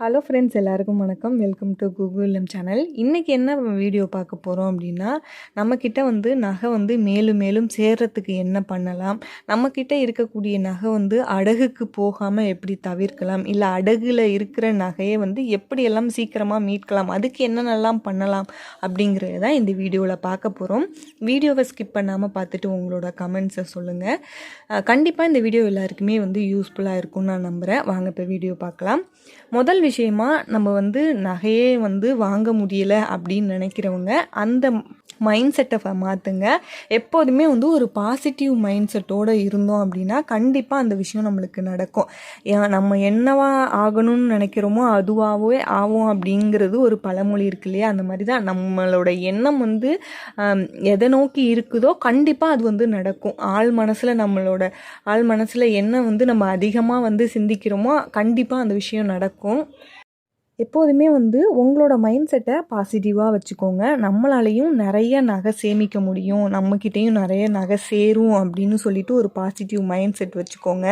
Hello friends எல்லாருக்கும் வணக்கம். Welcome to கூகுளம் channel இன்றைக்கி என்ன வீடியோ பார்க்க போகிறோம் அப்படின்னா நம்மக்கிட்ட வந்து நகை வந்து மேலும் மேலும் சேர்றதுக்கு என்ன பண்ணலாம்? நம்மக்கிட்ட இருக்கக்கூடிய நகை வந்து அடகுக்கு போகாமல் எப்படி தவிர்க்கலாம்? இல்லை அடகுல இருக்கிற நகையை வந்து எப்படியெல்லாம் சீக்கிரமாக மீட்கலாம்? அதுக்கு என்னென்னலாம் பண்ணலாம்? அப்படிங்கிறது தான் இந்த வீடியோவில் பார்க்க போகிறோம் வீடியோவை ஸ்கிப் பண்ணாமல் பார்த்துட்டு உங்களோட கமெண்ட்ஸை சொல்லுங்கள் கண்டிப்பாக இந்த வீடியோ எல்லாருக்குமே வந்து யூஸ்ஃபுல்லாக இருக்கும்னு நான் நம்புகிறேன் வாங்க இப்போ வீடியோ பார்க்கலாம். முதல் விஷயமா நம்ம வந்து நகையே வந்து வாங்க முடியலை அப்படின்னு நினைக்கிறவங்க அந்த மைண்ட் செட்டை மாற்றுங்க எப்போதுமே வந்து ஒரு பாசிட்டிவ் மைண்ட் செட்டோடு இருந்தோம் அப்படின்னா கண்டிப்பாக அந்த விஷயம் நம்மளுக்கு நடக்கும். நம்ம என்னவா ஆகணும்னு நினைக்கிறோமோ அதுவாகவே ஆகும் அப்படிங்கிறது ஒரு பழமொழி இருக்கு இல்லையா? அந்த மாதிரி தான் நம்மளோட எண்ணம் வந்து எதை நோக்கி இருக்குதோ கண்டிப்பாக அது வந்து நடக்கும். ஆள் மனசில் நம்மளோட ஆள் மனசில் என்ன வந்து நம்ம அதிகமாக வந்து சிந்திக்கிறோமோ கண்டிப்பாக அந்த விஷயம் நடக்கும். எப்போதுமே வந்து உங்களோட மைண்ட் செட்டை பாசிட்டிவாக வச்சுக்கோங்க. நம்மளாலையும் நிறைய நகை சேமிக்க முடியும். நம்மக்கிட்டேயும் நிறைய நகை சேரும் அப்படின்னு சொல்லிட்டு ஒரு பாசிட்டிவ் மைண்ட் செட் வச்சுக்கோங்க.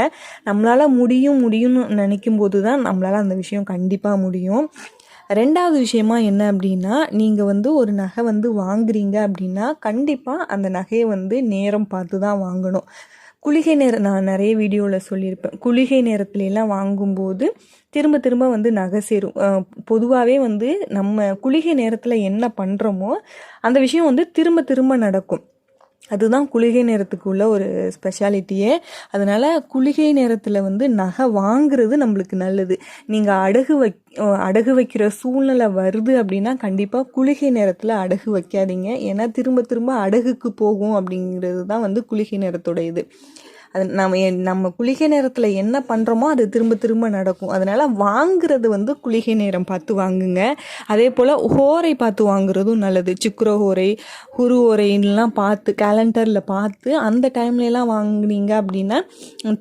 நம்மளால் முடியும் முடியும்னு நினைக்கும் போது தான் நம்மளால் அந்த விஷயம் கண்டிப்பாக முடியும். ரெண்டாவது விஷயமா என்ன அப்படின்னா நீங்கள் வந்து ஒரு நகை வந்து வாங்குறீங்க அப்படின்னா கண்டிப்பாக அந்த நகையை வந்து நேரம் பார்த்து தான் வாங்கணும். குளிகை நேரம் நான் நிறைய வீடியோவில் சொல்லியிருப்பேன். குளிகை நேரத்துலலாம் வாங்கும்போது திரும்ப திரும்ப வந்து நகை சேரும். பொதுவாகவே வந்து நம்ம குளிகை நேரத்தில் என்ன பண்ணுறோமோ அந்த விஷயம் வந்து திரும்ப திரும்ப நடக்கும். அதுதான் குளிகை நேரத்துக்கு உள்ள ஒரு ஸ்பெஷாலிட்டியே அதனால் குளிகை நேரத்தில் வந்து நகை வாங்குறது நம்மளுக்கு நல்லது. நீங்கள் அடகு வை அடகு வைக்கிற சூழ்நிலை வருது அப்படின்னா கண்டிப்பாக குளிகை நேரத்தில் அடகு வைக்காதீங்க. ஏன்னா திரும்ப திரும்ப அடகுக்கு போகும் அப்படிங்கிறது தான் வந்து குளிகை நேரத்தோட இது அது நம்ம நம்ம குளிகை நேரத்தில் என்ன பண்ணுறோமோ அது திரும்ப திரும்ப நடக்கும். அதனால் வாங்குறது வந்து குளிகை நேரம் பார்த்து வாங்குங்க. அதே போல் ஹோரை பார்த்து வாங்குறதும் நல்லது. சுக்கர ஹோரை குரு ஓரைன்னெலாம் பார்த்து கேலண்டரில் பார்த்து அந்த டைம்லலாம் வாங்குனீங்க அப்படின்னா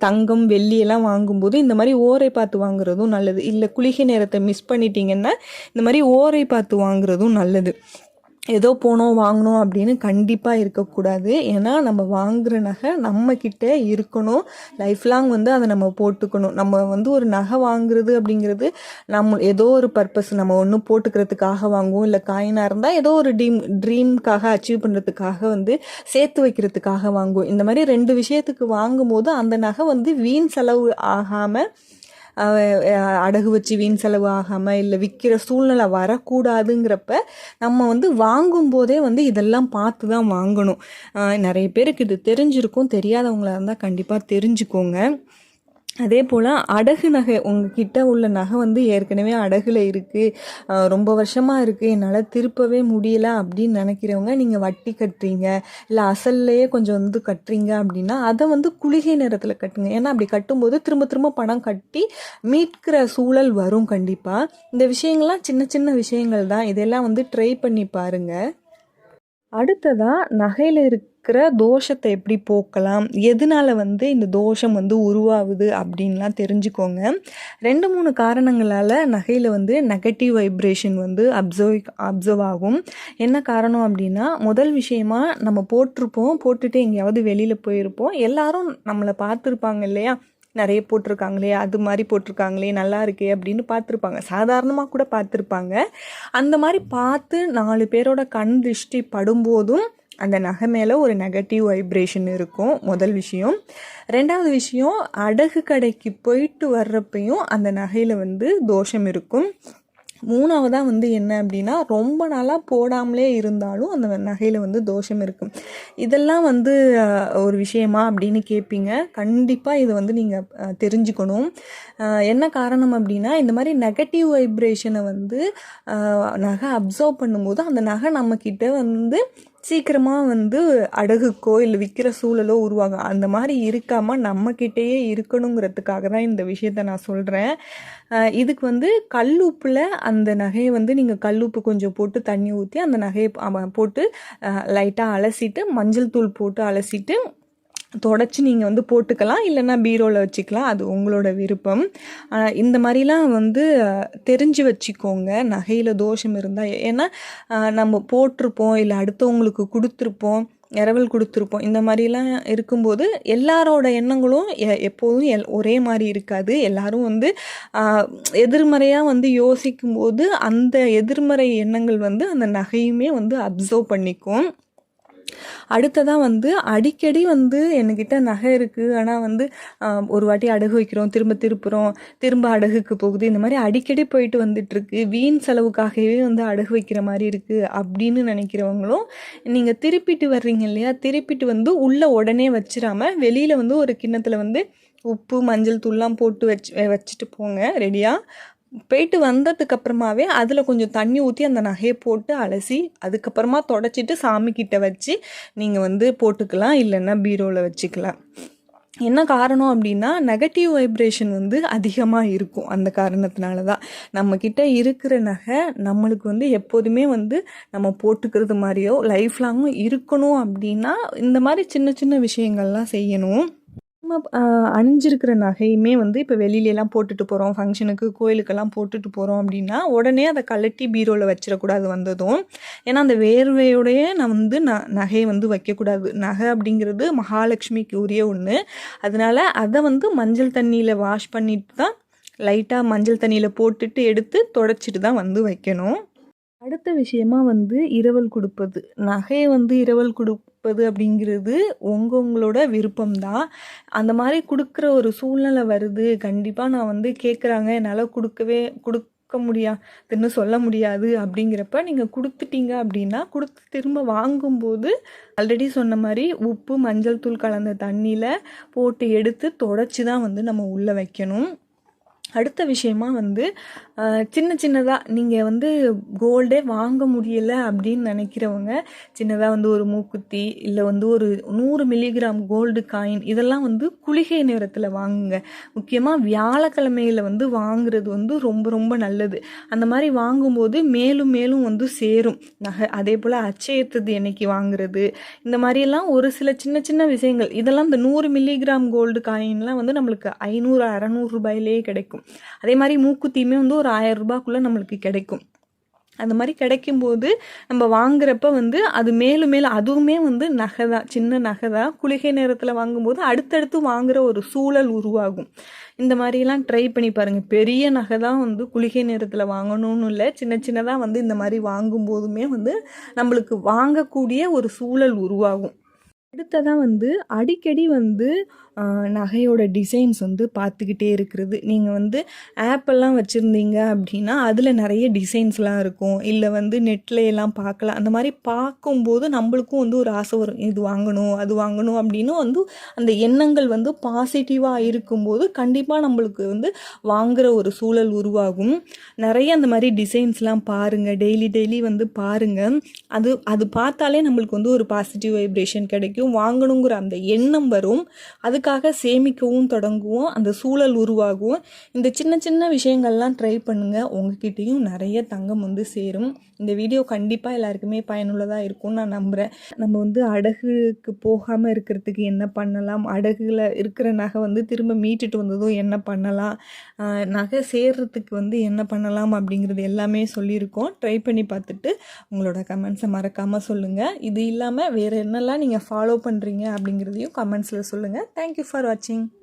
தங்கம் வெள்ளியெல்லாம் வாங்கும்போது இந்த மாதிரி ஓரை பார்த்து வாங்குறதும் நல்லது. இல்லை குளிகை நேரத்தை மிஸ் பண்ணிட்டீங்கன்னா இந்த மாதிரி ஓரை பார்த்து வாங்குறதும் நல்லது. ஏதோ போனோம் வாங்கினோம் அப்படின்னு கண்டிப்பாக இருக்கக்கூடாது. ஏன்னா நம்ம வாங்குகிற நகை நம்மக்கிட்ட இருக்கணும். லைஃப் லாங் வந்து அதை நம்ம போட்டுக்கணும். நம்ம வந்து ஒரு நகை வாங்குறது அப்படிங்கிறது நம்ம ஏதோ ஒரு பர்பஸ் நம்ம ஒன்று போட்டுக்கிறதுக்காக வாங்குவோம். இல்லை காயினாக இருந்தால் ஏதோ ஒரு ட்ரீம் ட்ரீம்க்காக அச்சீவ் பண்ணுறதுக்காக வந்து சேர்த்து வைக்கிறதுக்காக வாங்குவோம். இந்த மாதிரி ரெண்டு விஷயத்துக்கு வாங்கும்போது அந்த நகை வந்து வீண் செலவு ஆகாமல் அடகு வச்சு வீண் செலவு ஆகாமல் இல்லை விற்கிற சூழ்நிலை வரக்கூடாதுங்கிறப்ப நம்ம வந்து வாங்கும்போதே வந்து இதெல்லாம் பார்த்து தான் வாங்கணும் நிறைய பேருக்கு இது தெரிஞ்சிருக்கும் தெரியாதவங்களாக இருந்தால் கண்டிப்பாக தெரிஞ்சுக்கோங்க. அதே போல் அடகு நகை உங்ககிட்ட உள்ள நகை வந்து ஏற்கனவே அடகுல இருக்குது ரொம்ப வருஷமாக இருக்குது என்னால் திருப்பவே முடியல அப்படின்னு நினைக்கிறவங்க நீங்கள் வட்டி கட்டுறீங்க இல்லை அசல்லையே கொஞ்சம் வந்து கட்டுறீங்க அப்படின்னா அதை வந்து குளிகை நேரத்தில் கட்டுங்க. ஏன்னா அப்படி கட்டும்போது திரும்ப திரும்ப பணம் கட்டி மீட்கிற சூழல் வரும் கண்டிப்பாக இந்த விஷயங்கள்லாம் சின்ன சின்ன விஷயங்கள் தான். இதெல்லாம் வந்து ட்ரை பண்ணி பாருங்கள் அடுத்ததாக நகையில் இருக்கிற தோஷத்தை எப்படி போக்கலாம்? எதனால் வந்து இந்த தோஷம் வந்து உருவாகுது அப்படின்லாம் தெரிஞ்சுக்கோங்க. ரெண்டு மூணு காரணங்களால் நகையில் வந்து நெகட்டிவ் வைப்ரேஷன் வந்து அப்சர்வ் அப்சர்வ் ஆகும். என்ன காரணம் அப்படின்னா முதல் விஷயமா நம்ம போட்டிருப்போம் போட்டுட்டு எங்கேயாவது வெளியில் போயிருப்போம். எல்லாரும் நம்மளை பார்த்துருப்பாங்க இல்லையா? நிறைய போட்டிருக்காங்களே அது மாதிரி போட்டிருக்காங்களே நல்லா இருக்கே அப்படின்னு பார்த்துருப்பாங்க. சாதாரணமாக கூட பார்த்துருப்பாங்க. அந்த மாதிரி பார்த்து நாலு பேரோட கண் திருஷ்டி படும்போதும் அந்த நகை மேலே ஒரு நெகட்டிவ் வைப்ரேஷன் இருக்கும். முதல் விஷயம். ரெண்டாவது விஷயம் அடகு கடைக்கு போயிட்டு வர்றப்பையும் அந்த நகையில் வந்து தோஷம் இருக்கும். மூணாவதாக வந்து என்ன அப்படின்னா ரொம்ப நாளாக போடாமலே இருந்தாலும் அந்த நகையில் வந்து தோஷம் இருக்கும். இதெல்லாம் வந்து ஒரு விஷயமா அப்படின்னு கேட்பீங்க கண்டிப்பாக இதை வந்து நீங்கள் தெரிஞ்சுக்கணும். என்ன காரணம் அப்படின்னா இந்த மாதிரி நெகட்டிவ் வைப்ரேஷனை வந்து நகை அப்சர்வ் பண்ணும்போது அந்த நகை நம்மக்கிட்ட வந்து சீக்கிரமாக வந்து அடகுக்கோ இல்லை விற்கிற சூழலோ உருவாகும் அந்த மாதிரி இருக்காமல் நம்மக்கிட்டேயே இருக்கணுங்கிறதுக்காக தான் இந்த விஷயத்த நான் சொல்கிறேன் இதுக்கு வந்து கல்லுப்பில் அந்த நகையை வந்து நீங்கள் கல்லுப்பு கொஞ்சம் போட்டு தண்ணி ஊற்றி அந்த நகையை போட்டு லைட்டாக அலசிட்டு மஞ்சள் தூள் போட்டு அலசிட்டு தொடச்சி நீங்கள் வந்து போட்டுக்கலாம் இல்லைன்னா பீரோவில் வச்சுக்கலாம். அது உங்களோட விருப்பம். இந்த மாதிரிலாம் வந்து தெரிஞ்சு வச்சுக்கோங்க. நகையில் தோஷம் இருந்தால் ஏன்னா நம்ம போட்டிருப்போம் இல்லை அடுத்தவங்களுக்கு கொடுத்துருப்போம் இரவல் கொடுத்துருப்போம். இந்த மாதிரிலாம் இருக்கும்போது எல்லாரோட எண்ணங்களும் எ எப்போதும் எல் ஒரே மாதிரி இருக்காது. எல்லாரும் வந்து எதிர்மறையாக வந்து யோசிக்கும்போது அந்த எதிர்மறை எண்ணங்கள் வந்து அந்த நகையுமே வந்து அப்சர்வ் பண்ணிக்கும். அடுத்ததாக வந்து அடிக்கடி வந்து என்கிட்ட நகை இருக்குது ஆனால் வந்து ஒரு வாட்டி அடகு வைக்கிறோம் திரும்ப திருப்புறோம் திரும்ப அடகுக்கு போகுது. இந்த மாதிரி அடிக்கடி போயிட்டு வந்துட்டுருக்கு. வீண் செலவுக்காகவே வந்து அடகு வைக்கிற மாதிரி இருக்குது அப்படின்னு நினைக்கிறவங்களும் நீங்கள் திருப்பிட்டு வர்றீங்க இல்லையா? திருப்பிட்டு வந்து உள்ளே உடனே வச்சிடாமல் வெளியில் வந்து ஒரு கிண்ணத்தில் வந்து உப்பு மஞ்சள் தூள்லாம் போட்டு வச்சு வச்சுட்டு போங்க ரெடியாக போயிட்டு வந்ததுக்கு அப்புறமாவே அதில் கொஞ்சம் தண்ணி ஊற்றி அந்த நகையை போட்டு அலசி அதுக்கப்புறமா தொடச்சிட்டு சாமிக்கிட்ட வச்சு நீங்கள் வந்து போட்டுக்கலாம் இல்லைன்னா பீரோவில் வச்சுக்கலாம். என்ன காரணம் அப்படின்னா நெகட்டிவ் வைப்ரேஷன் வந்து அதிகமாக இருக்கும் அந்த காரணத்தினால தான் நம்மக்கிட்ட இருக்கிற நகை நம்மளுக்கு வந்து எப்போதுமே வந்து நம்ம போட்டுக்கிறது மாதிரியோ லைஃப் லாங்கும் இருக்கணும் அப்படின்னா இந்த மாதிரி சின்ன சின்ன விஷயங்கள்லாம் செய்யணும். நம்ம அணிஞ்சிருக்கிற நகையுமே வந்து இப்போ வெளியிலலாம் போட்டுட்டு போகிறோம் ஃபங்க்ஷனுக்கு கோயிலுக்கெல்லாம் போட்டுட்டு போகிறோம் அப்படின்னா உடனே அதை கழட்டி பீரோவில் வச்சிடக்கூடாது வந்ததும். ஏன்னா அந்த வேர்வையோடையே நான் வந்து ந நகையை வந்து வைக்கக்கூடாது. நகை அப்படிங்கிறது மகாலட்சுமிக்கு உரிய ஒன்று அதனால் அதை வந்து மஞ்சள் தண்ணியில் வாஷ் பண்ணிட்டு தான் லைட்டாக மஞ்சள் தண்ணியில் போட்டுட்டு எடுத்து தொடச்சிட்டு தான் வந்து வைக்கணும். அடுத்த விஷயமா வந்து இரவல் கொடுப்பது. நகையை வந்து இரவல் கொடுப்பது அப்படிங்கிறது உங்கவங்களோட விருப்பம்தான் விருப்பம் தான் அந்த மாதிரி கொடுக்குற ஒரு சூழ்நிலை வருது. கண்டிப்பாக நான் வந்து கேட்குறாங்க என்னால் கொடுக்கவே கொடுக்க முடியாதுன்னு சொல்ல முடியாது அப்படிங்கிறப்ப நீங்கள் கொடுத்துட்டீங்க அப்படின்னா கொடுத்து திரும்ப வாங்கும்போது ஆல்ரெடி சொன்ன மாதிரி உப்பு மஞ்சள் தூள் கலந்த தண்ணியில் போட்டு எடுத்து தொடச்சி தான் வந்து நம்ம உள்ளே வைக்கணும். அடுத்த விஷயமா வந்து சின்ன சின்னதாக நீங்கள் வந்து கோல்டே வாங்க முடியலை அப்படின்னு நினைக்கிறவங்க சின்னதாக வந்து ஒரு மூக்குத்தி இல்லை வந்து ஒரு நூறு மில்லிகிராம் கோல்டு காயின் இதெல்லாம் வந்து குளிகை நேரத்தில் வாங்குங்க. முக்கியமாக வியாழக்கிழமையில் வந்து வாங்குறது வந்து ரொம்ப ரொம்ப நல்லது. அந்த மாதிரி வாங்கும்போது மேலும் மேலும் வந்து சேரும். நகை அதே போல் அச்சயத்தது என்னைக்கு வாங்குறது? இந்த மாதிரியெல்லாம் ஒரு சில சின்ன சின்ன விஷயங்கள். இதெல்லாம் இந்த நூறு மில்லிகிராம் கோல்டு காயின்லாம் வந்து நம்மளுக்கு ஐநூறு அறநூறு ரூபாயிலேயே கிடைக்கும். அதே மாதிரி மூக்குத்தியுமே வந்து ஒரு ஆயிரம் ரூபாய்க்குள்ளே நம்மளுக்கு கிடைக்கும். அந்த மாதிரி கிடைக்கும்போது நம்ம வாங்குறப்ப வந்து அது மேலும் மேலும் அதுவுமே வந்து நகை தான் சின்ன நகை தான் குளிகை நேரத்தில் வாங்கும்போது அடுத்தடுத்து வாங்குகிற ஒரு சூழல் உருவாகும். இந்த மாதிரிலாம் ட்ரை பண்ணி பாருங்கள் பெரிய நகை தான் வந்து குளிகை நேரத்தில் வாங்கணும்னு இல்லை. சின்ன சின்னதாக வந்து இந்த மாதிரி வாங்கும்போதுமே வந்து நம்மளுக்கு வாங்கக்கூடிய ஒரு சூழல் உருவாகும். அடுத்ததாக வந்து அடிக்கடி வந்து நகையோட டிசைன்ஸ் வந்து பார்த்துக்கிட்டே இருக்கிறது. நீங்கள் வந்து ஆப்பெல்லாம் வச்சுருந்தீங்க அப்படின்னா அதில் நிறைய டிசைன்ஸ்லாம் இருக்கும். இல்லை வந்து நெட்லையெல்லாம் பார்க்கலாம். அந்த மாதிரி பார்க்கும்போது நம்மளுக்கும் வந்து ஒரு ஆசை வரும். இது வாங்கணும் அது வாங்கணும் அப்படின்னு வந்து அந்த எண்ணங்கள் வந்து பாசிட்டிவாக இருக்கும்போது கண்டிப்பாக நம்மளுக்கு வந்து வாங்குகிற ஒரு சூழல் உருவாகும். நிறைய அந்த மாதிரி டிசைன்ஸ்லாம் பாருங்கள் டெய்லி டெய்லி வந்து பாருங்கள் அது அது பார்த்தாலே நம்மளுக்கு வந்து ஒரு பாசிட்டிவ் வைப்ரேஷன் கிடைக்கும். வாங்கணுங்கிற அந்த எண்ணம் வரும். அதுக்கு அதுக்காக சேமிக்கவும் தொடங்குவோம் அந்த சூழல் உருவாகும் இந்த சின்ன சின்ன விஷயங்கள்லாம் ட்ரை பண்ணுங்கள் உங்ககிட்டேயும் நிறைய தங்கம் வந்து சேரும். இந்த வீடியோ கண்டிப்பாக எல்லாருக்குமே பயனுள்ளதாக இருக்கும்னு நான் நம்புகிறேன் நம்ம வந்து அடகுக்கு போகாமல் இருக்கிறதுக்கு என்ன பண்ணலாம்? அடகுல இருக்கிற நகை வந்து திரும்ப மீட்டுட்டு வந்ததும் என்ன பண்ணலாம்? நகை சேர்றதுக்கு வந்து என்ன பண்ணலாம் அப்படிங்கிறது எல்லாமே சொல்லியிருக்கோம். ட்ரை பண்ணி பார்த்துட்டு உங்களோட கமெண்ட்ஸை மறக்காமல் சொல்லுங்கள் இது இல்லாமல் வேறு என்னெல்லாம் நீங்கள் ஃபாலோ பண்ணுறீங்க அப்படிங்கிறதையும் கமெண்ட்ஸில் சொல்லுங்கள் தேங்க் Frank Forotin.